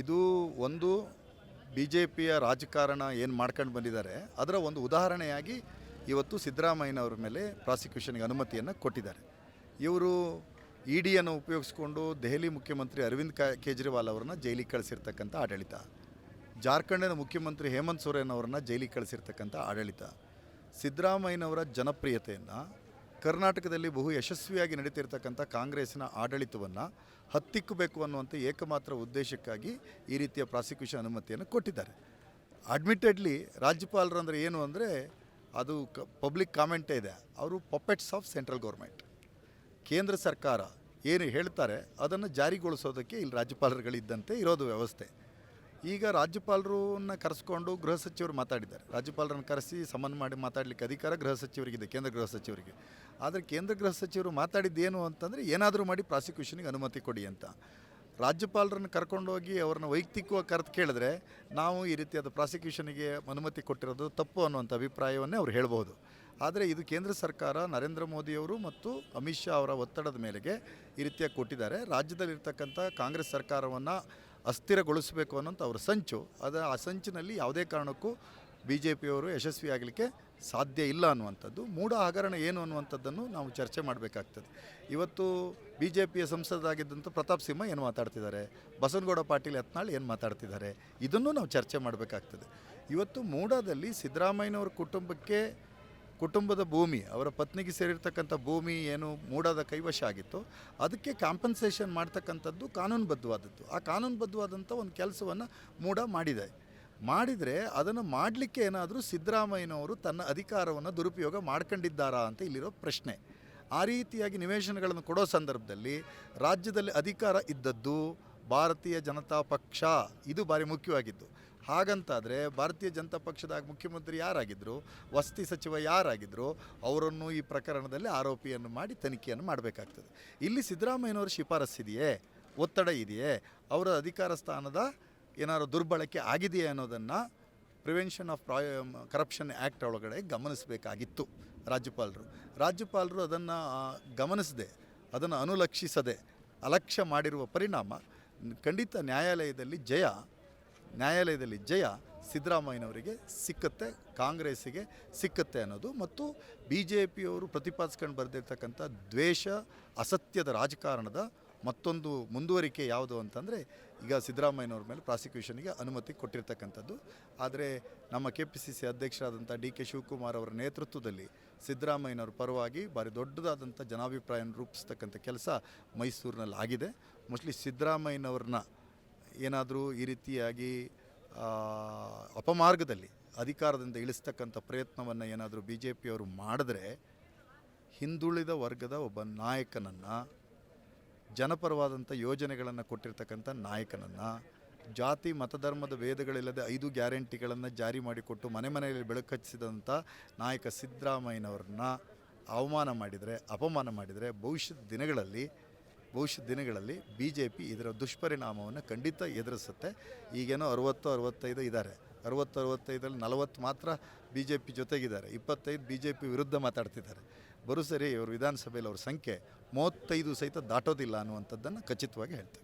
ಇದು ಒಂದು B J ಪಿಯ ರಾಜಕಾರಣ ಏನು ಮಾಡ್ಕೊಂಡು ಬಂದಿದ್ದಾರೆ, ಅದರ ಒಂದು ಉದಾಹರಣೆಯಾಗಿ ಇವತ್ತು ಸಿದ್ದರಾಮಯ್ಯನವ್ರ ಮೇಲೆ ಪ್ರಾಸಿಕ್ಯೂಷನ್ಗೆ ಅನುಮತಿಯನ್ನು ಕೊಟ್ಟಿದ್ದಾರೆ. ಇವರು ಇ ಡಿಯನ್ನು ಉಪಯೋಗಿಸ್ಕೊಂಡು ದೆಹಲಿ ಮುಖ್ಯಮಂತ್ರಿ ಅರವಿಂದ್ ಕೇಜ್ರಿವಾಲ್ ಅವರನ್ನ ಜೈಲಿಗೆ ಕಳಿಸಿರ್ತಕ್ಕಂಥ ಆಡಳಿತ. ಜಾರ್ಖಂಡಿನ ಮುಖ್ಯಮಂತ್ರಿ ಹೇಮಂತ್ ಸೊರೇನ್ ಅವರನ್ನ ಜೈಲಿಗೆ ಕಳಿಸಿರ್ತಕ್ಕಂಥ ಆಡಳಿತ. ಸಿದ್ದರಾಮಯ್ಯನವರ ಜನಪ್ರಿಯತೆಯನ್ನು ಕರ್ನಾಟಕದಲ್ಲಿ ಬಹು ಯಶಸ್ವಿಯಾಗಿ ನಡೀತಿರ್ತಕ್ಕಂಥ ಕಾಂಗ್ರೆಸ್ನ ಆಡಳಿತವನ್ನು ಹತ್ತಿಕ್ಕಬೇಕು ಅನ್ನುವಂಥ ಏಕಮಾತ್ರ ಉದ್ದೇಶಕ್ಕಾಗಿ ಈ ರೀತಿಯ ಪ್ರಾಸಿಕ್ಯೂಷನ್ ಅನುಮತಿಯನ್ನು ಕೊಟ್ಟಿದ್ದಾರೆ. ಅಡ್ಮಿಟೆಡ್ಲಿ ರಾಜ್ಯಪಾಲರು ಅಂದರೆ ಏನು ಅಂದರೆ ಅದು ಕ ಪಬ್ಲಿಕ್ ಕಾಮೆಂಟೇ ಇದೆ. ಅವರು ಪಪೆಟ್ಸ್ ಆಫ್ ಸೆಂಟ್ರಲ್ ಗೌರ್ಮೆಂಟ್ ಕೇಂದ್ರ ಸರ್ಕಾರ ಏನು ಹೇಳ್ತಾರೆ ಅದನ್ನು ಜಾರಿಗೊಳಿಸೋದಕ್ಕೆ ಇಲ್ಲಿ ರಾಜ್ಯಪಾಲರುಗಳಿದ್ದಂತೆ ಇರೋದು ವ್ಯವಸ್ಥೆ. ಈಗ ರಾಜ್ಯಪಾಲರನ್ನ ಕರೆಸ್ಕೊಂಡು ಗೃಹ ಸಚಿವರು ಮಾತಾಡಿದ್ದಾರೆ. ರಾಜ್ಯಪಾಲರನ್ನು ಕರೆಸಿ ಸಮನ್ ಮಾಡಿ ಮಾತಾಡಲಿಕ್ಕೆ ಅಧಿಕಾರ ಗೃಹ ಸಚಿವರಿಗಿದೆ ಕೇಂದ್ರ ಗೃಹ ಸಚಿವರಿಗೆ. ಆದರೆ ಕೇಂದ್ರ ಗೃಹ ಸಚಿವರು ಮಾತಾಡಿದ್ದೇನು ಅಂತಂದರೆ ಏನಾದರೂ ಮಾಡಿ ಪ್ರಾಸಿಕ್ಯೂಷನ್ಗೆ ಅನುಮತಿ ಕೊಡಿ ಅಂತ. ರಾಜ್ಯಪಾಲರನ್ನು ಕರ್ಕೊಂಡೋಗಿ ಅವ್ರನ್ನ ವೈಯಕ್ತಿಕವಾಗಿ ಕರೆದು ಕೇಳಿದ್ರೆ ನಾವು ಈ ರೀತಿಯಾದ ಪ್ರಾಸಿಕ್ಯೂಷನ್ಗೆ ಅನುಮತಿ ಕೊಟ್ಟಿರೋದು ತಪ್ಪು ಅನ್ನುವಂಥ ಅಭಿಪ್ರಾಯವನ್ನೇ ಅವ್ರು ಹೇಳ್ಬೋದು ಆದರೆ ಇದು ಕೇಂದ್ರ ಸರ್ಕಾರ, ನರೇಂದ್ರ ಮೋದಿಯವರು ಮತ್ತು ಅಮಿತ್ ಶಾ ಅವರ ಒತ್ತಡದ ಮೇರೆಗೆ ಈ ರೀತಿಯಾಗಿ ಕೊಟ್ಟಿದ್ದಾರೆ. ರಾಜ್ಯದಲ್ಲಿರ್ತಕ್ಕಂಥ ಕಾಂಗ್ರೆಸ್ ಸರ್ಕಾರವನ್ನು ಅಸ್ಥಿರಗೊಳಿಸಬೇಕು ಅನ್ನೋಂಥ ಅವರ ಸಂಚು. ಅದು ಆ ಸಂಚಿನಲ್ಲಿ ಯಾವುದೇ ಕಾರಣಕ್ಕೂ ಬಿ ಜೆ ಪಿಯವರು ಯಶಸ್ವಿಯಾಗಲಿಕ್ಕೆ ಸಾಧ್ಯ ಇಲ್ಲ ಅನ್ನುವಂಥದ್ದು. ಮೂಢ ಹಗರಣ ಏನು ಅನ್ನುವಂಥದ್ದನ್ನು ನಾವು ಚರ್ಚೆ ಮಾಡಬೇಕಾಗ್ತದೆ. ಇವತ್ತು ಬಿ ಜೆ ಪಿಯ ಸಂಸದರಾಗಿದ್ದಂಥ ಪ್ರತಾಪ್ ಸಿಂಹ ಏನು ಮಾತಾಡ್ತಿದ್ದಾರೆ? ಬಸವನಗೌಡ ಪಾಟೀಲ್ ಯತ್ನಾಳ್ ಏನು ಮಾತಾಡ್ತಿದ್ದಾರೆ? ಇದನ್ನು ನಾವು ಚರ್ಚೆ ಮಾಡಬೇಕಾಗ್ತದೆ. ಇವತ್ತು ಮೂಡಾದಲ್ಲಿ ಸಿದ್ದರಾಮಯ್ಯನವ್ರ ಕುಟುಂಬಕ್ಕೆ ಕುಟುಂಬದ ಭೂಮಿ, ಅವರ ಪತ್ನಿಗೆ ಸೇರಿರ್ತಕ್ಕಂಥ ಭೂಮಿ ಏನು ಮೂಡಾದ ಕೈವಶ ಆಗಿತ್ತು, ಅದಕ್ಕೆ ಕಾಂಪನ್ಸೇಷನ್ ಮಾಡ್ತಕ್ಕಂಥದ್ದು ಕಾನೂನುಬದ್ಧವಾದದ್ದು. ಆ ಕಾನೂನುಬದ್ಧವಾದಂಥ ಒಂದು ಕೆಲಸವನ್ನು ಮೂಡ ಮಾಡಿದೆ. ಮಾಡಿದರೆ ಅದನ್ನು ಮಾಡಲಿಕ್ಕೆ ಏನಾದರೂ ಸಿದ್ದರಾಮಯ್ಯನವರು ತನ್ನ ಅಧಿಕಾರವನ್ನು ದುರುಪಯೋಗ ಮಾಡ್ಕೊಂಡಿದ್ದಾರಾ ಅಂತ ಇಲ್ಲಿರೋ ಪ್ರಶ್ನೆ. ಆ ರೀತಿಯಾಗಿ ನಿವೇಶನಗಳನ್ನು ಕೊಡೋ ಸಂದರ್ಭದಲ್ಲಿ ರಾಜ್ಯದಲ್ಲಿ ಅಧಿಕಾರ ಇದ್ದದ್ದು ಭಾರತೀಯ ಜನತಾ ಪಕ್ಷ, ಇದು ಭಾರಿ ಮುಖ್ಯವಾಗಿದ್ದು. ಹಾಗಂತಾದರೆ ಭಾರತೀಯ ಜನತಾ ಪಕ್ಷದ ಮುಖ್ಯಮಂತ್ರಿ ಯಾರಾಗಿದ್ದರು ವಸತಿ ಸಚಿವ ಯಾರಾಗಿದ್ದರು ಅವರನ್ನು ಈ ಪ್ರಕರಣದಲ್ಲಿ ಆರೋಪಿಯನ್ನು ಮಾಡಿ ತನಿಖೆಯನ್ನು ಮಾಡಬೇಕಾಗ್ತದೆ. ಇಲ್ಲಿ ಸಿದ್ದರಾಮಯ್ಯನವರ ಶಿಫಾರಸ್ಸಿದೆಯೇ ಒತ್ತಡ ಇದೆಯೇ? ಅವರ ಅಧಿಕಾರ ಸ್ಥಾನದ ಏನಾದರೂ ದುರ್ಬಳಕೆ ಆಗಿದೆಯೇ ಅನ್ನೋದನ್ನು ಪ್ರಿವೆನ್ಷನ್ ಆಫ್ ಪ್ರಾಯ ಕರಪ್ಷನ್ ಆ್ಯಕ್ಟ್ ಒಳಗಡೆ ಗಮನಿಸಬೇಕಾಗಿತ್ತು ರಾಜ್ಯಪಾಲರು. ರಾಜ್ಯಪಾಲರು ಅದನ್ನು ಗಮನಿಸದೆ, ಅದನ್ನು ಅನುಲಕ್ಷಿಸದೆ, ಅಲಕ್ಷ್ಯ ಮಾಡಿರುವ ಪರಿಣಾಮ ಖಂಡಿತ ನ್ಯಾಯಾಲಯದಲ್ಲಿ ಜಯ ನ್ಯಾಯಾಲಯದಲ್ಲಿ ಜಯ ಸಿದ್ದರಾಮಯ್ಯನವರಿಗೆ ಸಿಕ್ಕತ್ತೆ, ಕಾಂಗ್ರೆಸ್ಸಿಗೆ ಸಿಕ್ಕತ್ತೆ ಅನ್ನೋದು. ಮತ್ತು ಬಿ ಜೆ ಪಿಯವರು ಪ್ರತಿಪಾದಿಸ್ಕೊಂಡು ಬರೆದಿರ್ತಕ್ಕಂಥ ದ್ವೇಷ, ಅಸತ್ಯದ ರಾಜಕಾರಣದ ಮತ್ತೊಂದು ಮುಂದುವರಿಕೆ ಯಾವುದು ಅಂತಂದರೆ, ಈಗ ಸಿದ್ದರಾಮಯ್ಯನವ್ರ ಮೇಲೆ ಪ್ರಾಸಿಕ್ಯೂಷನ್ಗೆ ಅನುಮತಿ ಕೊಟ್ಟಿರ್ತಕ್ಕಂಥದ್ದು. ಆದರೆ ನಮ್ಮ ಕೆ ಪಿ ಸಿ ಸಿ ಅಧ್ಯಕ್ಷರಾದಂಥ ಡಿ ಕೆ ಶಿವಕುಮಾರ್ ಅವರ ನೇತೃತ್ವದಲ್ಲಿ ಸಿದ್ದರಾಮಯ್ಯನವ್ರ ಪರವಾಗಿ ಭಾರಿ ದೊಡ್ಡದಾದಂಥ ಜನಾಭಿಪ್ರಾಯನ ರೂಪಿಸ್ತಕ್ಕಂಥ ಕೆಲಸ ಮೈಸೂರಿನಲ್ಲಿ ಆಗಿದೆ ಮೋಸ್ಟ್ಲಿ ಸಿದ್ದರಾಮಯ್ಯನವ್ರನ್ನ ಏನಾದರೂ ಈ ರೀತಿಯಾಗಿ ಅಪಮಾರ್ಗದಲ್ಲಿ ಅಧಿಕಾರದಿಂದ ಇಳಿಸ್ತಕ್ಕಂಥ ಪ್ರಯತ್ನವನ್ನು ಏನಾದರೂ ಬಿ ಜೆ ಪಿಯವರು ಮಾಡಿದ್ರೆ, ಹಿಂದುಳಿದ ವರ್ಗದ ಒಬ್ಬ ನಾಯಕನನ್ನು, ಜನಪರವಾದಂಥ ಯೋಜನೆಗಳನ್ನು ಕೊಟ್ಟಿರ್ತಕ್ಕಂಥ ನಾಯಕನನ್ನು, ಜಾತಿ ಮತಧರ್ಮದ ಭೇದಗಳಿಲ್ಲದೆ ಐದು ಗ್ಯಾರಂಟಿಗಳನ್ನು ಜಾರಿ ಮಾಡಿಕೊಟ್ಟು ಮನೆ ಮನೆಯಲ್ಲಿ ಬೆಳಕಚ್ಚಿದಂಥ ನಾಯಕ ಸಿದ್ದರಾಮಯ್ಯನವ್ರನ್ನ ಅವಮಾನ ಮಾಡಿದರೆ, ಅಪಮಾನ ಮಾಡಿದರೆ, ಭವಿಷ್ಯದ ದಿನಗಳಲ್ಲಿ ಭವಿಷ್ಯದ ದಿನಗಳಲ್ಲಿ ಬಿ ಜೆ ಪಿ ಇದರ ದುಷ್ಪರಿಣಾಮವನ್ನು ಖಂಡಿತ ಎದುರಿಸುತ್ತೆ. ಈಗೇನೋ ಅರುವತ್ತು, ಅರವತ್ತೈದು ಇದ್ದಾರೆ. ಅರುವತ್ತು, ಅರವತ್ತೈದರಲ್ಲಿ ನಲವತ್ತು ಮಾತ್ರ ಬಿ ಜೆ ಪಿ ಜೊತೆಗಿದ್ದಾರೆ. ಇಪ್ಪತ್ತೈದು ಬಿ ಜೆ ಪಿ ವಿರುದ್ಧ ಮಾತಾಡ್ತಿದ್ದಾರೆ. ಬರೋ ಸರಿ ಇವರು ವಿಧಾನಸಭೆಯಲ್ಲಿ ಅವ್ರ ಸಂಖ್ಯೆ ಮೂವತ್ತೈದು ಸಹಿತ ದಾಟೋದಿಲ್ಲ ಅನ್ನುವಂಥದ್ದನ್ನು ಖಚಿತವಾಗಿ ಹೇಳ್ತೇವೆ